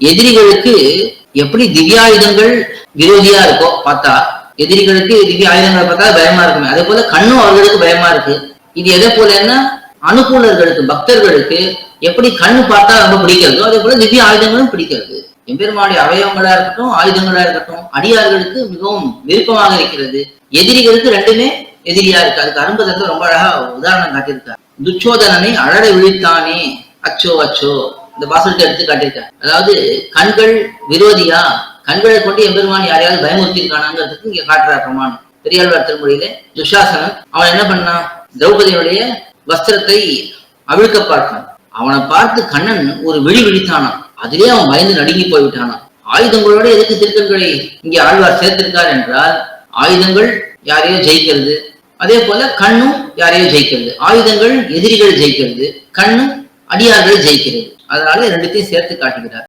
எதிரிகளுக்கு எப்படி திவ்யாயுதங்கள் விரோதியா இருக்கோ பார்த்தா எதிரிகளுக்கு திவ்ய ஆயுதங்களை பார்த்தா பயமா இருக்குமே. அதே போல கண்ணும் அவர்களுக்கு பயமா இருக்கு. இது எதை போலன்னா அனுகூலர்களுக்கு பக்தர்களுக்கு எப்படி கண்ணு பார்த்தா ரொம்ப பிடிக்கிறதோ அதே போல திவ்ய ஆயுதங்களும் பிடிக்கிறது. எம்பெருமானுடைய அவயவங்களா இருக்கட்டும் ஆயுதங்களா இருக்கட்டும் அடியார்களுக்கு மிகவும் விருப்பமாக இருக்கிறது. எதிரிகளுக்கு ரெண்டுமே எதிரியா இருக்கு. அதுக்கு அரும்பதற்கு ரொம்ப அழகா உதாரணம் காட்டியிருக்காரு. துச்சோதனனை அழற விழித்தானே? அச்சோ அச்சோ. இந்த பாசனத்தை எடுத்து காட்டியிருக்காங்க அதாவது கண்கள் விரோதியா? கண்களை கொண்டு எம்பெருமான் யாரையாவது பயமுறுத்தி இருக்கானாங்கிறதுக்கு இங்க காட்டுறார் பிரமாணம். பெரியாழ்வார் திருமொழியில துஷாசனம் அவன் என்ன பண்ணான் திரௌபதியினுடைய வஸ்திரத்தை அவிழ்க்க பார்த்தான். அவனை பார்த்து கண்ணன் ஒரு விழி விழித்தானான் அதிலே அவன் பயந்து நடுங்கி போய்விட்டானான் ஆயுதங்களோட எதுக்கு திருக்கண்களை இங்கே ஆழ்வார் சேர்த்திருக்கார் என்றால் ஆயுதங்கள் யாரையோ ஜெயிக்கிறது. அதே போல கண்ணும் யாரையோ ஜெயிக்கிறது. ஆயுதங்கள் எதிரிகள் ஜெயிக்கிறது. கண்ணும் அடியார்கள் ஜெயிக்கிறது. அதனால ரெண்டுத்தையும் சேர்த்து காட்டுகிறார்.